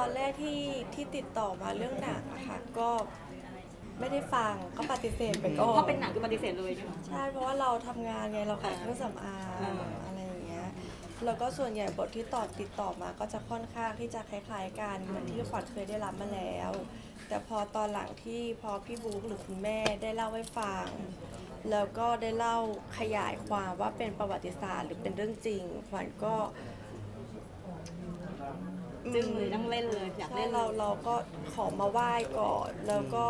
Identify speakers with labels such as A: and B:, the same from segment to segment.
A: อนแรกที่ที่ติดต่อมาเรื่องหนังอะค่ะก็ไม่ได้ฟังก็ปฏิเสธไปก่อน
B: เพราะเป็นหนังคือปฏิเสธเลยใช่ไหม
A: ใช่เพราะว่าเราทำงานไงเราขายเครื่องสำอาง
B: อ่า
A: อะไรอย่างเงี้ยแล้วก็ส่วนใหญ่บทที่ตอบติดต่อมาก็จะค่อนข้างที่จะคล้ายๆกันเหมือนที่ขวัญเคยได้รับมาแล้ว แต่พอตอนหลังที่พอพี่บุ๊กหรือคุณแม่ได้เล่าให้ฟัง แล้วก็ได้เล่าขยายความว่าเป็นประวัติศาสตร์ หรือเป็นเรื่องจริงขวัญก็
B: จึงเลยต้องเล่นเลยอยาก
A: ใช่
B: เล่น
A: เราเราก็ขอมาไหว้ก่อน แล้วก็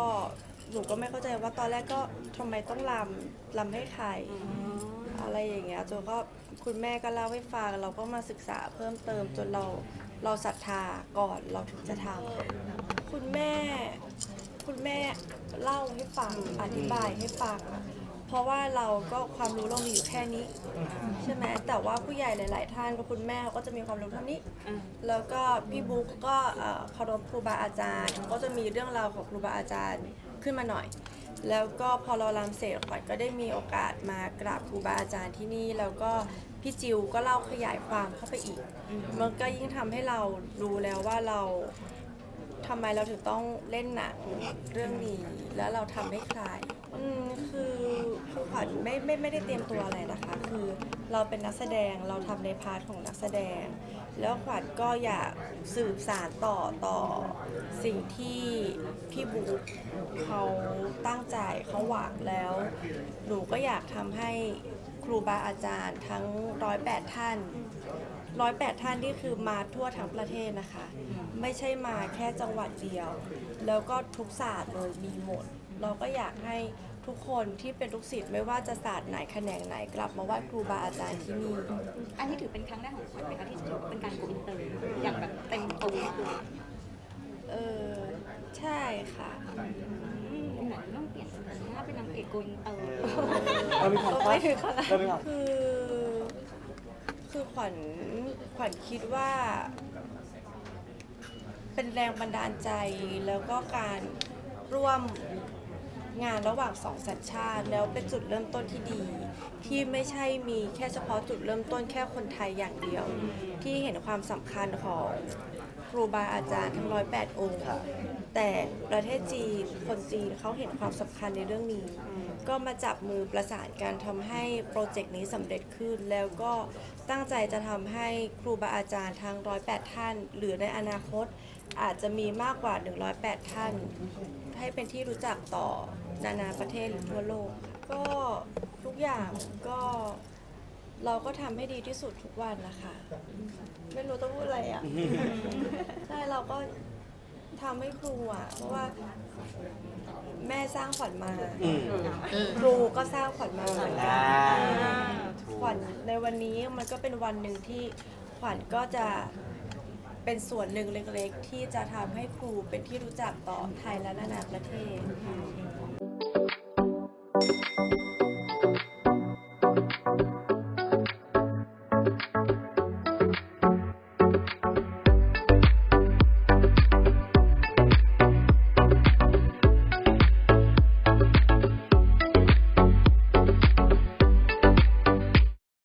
A: หนูก็ไม่เข้าใจว่าตอนแรกก็ทำไมต้องลำลำให้ใคร
B: อ๋อ
A: อะไรอย่างเงี้ยจนก็คุณแม่ก็เล่าให้ฟังเราก็มาศึกษาเพิ่มเติมจนเราเราศรัทธาก่อนเราถึงจะทำคุณแม่ คุณแม่เล่าให้ฟังอธิบายให้ฟังอะ เพราะว่าเราก็ความรู้เรามีอยู่แค่นี้ ใช่ไหมแต่ว่าผู้ใหญ่หลาย ๆ ท่านก็คุณแม่เขาก็จะมีความรู้เท่านี้
B: อะ
A: แล้วก็พี่บุ๊กก็เอ่อเคารพครูบาอาจารย์ ก็จะมีเรื่องราวของครูบาอาจารย์ขึ้นมาหน่อย แล้วก็พอเรารำเสร็จขวัญก็ได้มีโอกาสมากราบครูบาอาจารย์ที่นี่ แล้วก็พี่จิวก็เล่าขยายความเข้าไปอีก มันก็ยิ่งทำให้เรารู้แล้วว่าเรา ทำไมเราถึงต้องเล่นหนังเรื่องนี้ แล้วเราทำให้ใคร อืมคือคือขวัญไม่ไม่ไม่ได้เตรียมตัวอะไรนะคะ คือเราเป็นนักแสดงเราทำในพาร์ทของนักแสดง แล้วขวัญก็อยากสืบสารต่อต่อสิ่งที่พี่บุ๊คเขาตั้งใจเขาหวังแล้ว หนูก็อยากทำให้ครูบาอาจารย์ทั้งร้อยแปดท่านร้อยแปดท่านที่คือมาทั่วทั้งประเทศนะคะ ไม่ใช่มาแค่จังหวัดเดียว แล้วก็ทุกศาสตร์เลยมีหมด เราก็อยากให้ทุกคนที่เป็นลูกศิษย์ไม่ว่าจะศาสตร์ไหนแขนงไหนกลับมาไหว้ครูบาอาจารย์ที่นี่
B: อันนี้ถือเป็นครั้งแรกของขวัญไหมคะที่ถือว่าเป็นการโกอินเตอร์อย่างแบบเต็มตัวเลย
A: เออใช่ค่ะ
B: อืมเหมือนต้องเปลี่ยนสถานะเป็นนางเอกโกอินเตอร์
C: เรามีความ
A: ก็
C: คา
A: ไม่
C: ด
A: ถึงขนาด
C: เรามีความ
A: คือ คือขวัญขวัญคิดว่า เป็นแรงบันดาลใจแล้วก็การร่วม งานระหว่างสองสัญชาติ แล้วเป็นจุดเริ่มต้นที่ดี ที่ไม่ใช่มีแค่เฉพาะจุดเริ่มต้นแค่คนไทยอย่างเดียว ที่เห็นความสำคัญของ ครูบาอาจารย์ทั้งร้อยแปดองค์ แต่ประเทศจีนคนจีนเขาเห็นความสำคัญในเรื่องนี้ ก็มาจับมือประสานการทำให้โปรเจกต์นี้สำเร็จขึ้น แล้วก็ตั้งใจจะทำให้ครูบาอาจารย์ทั้งร้อยแปดท่าน หรือในอนาคตอาจจะมีมากกว่า 108 ท่าน ให้เป็นที่รู้จักต่อนานาประเทศหรือทั่วโลกค่ะก็ทุกอย่างก็ เราก็ทำให้ดีที่สุดทุกวันนะคะ ไม่รู้ต้องพูดอะไรอะ ใช่เราก็ทำให้ครูอะ เพราะว่า แม่สร้างขวัญมา
C: อืม
A: ครูก็สร้างขวัญมาเหมือนกัน
C: อ่า
A: ขวัญในวันนี้มันก็เป็นวันหนึ่งที่ขวัญก็จะเป็นส่วนหนึ่งเล็กๆ ที่จะทำให้ครูเป็นที่รู้จักต่อไทยและนานาประเทศ
B: อืม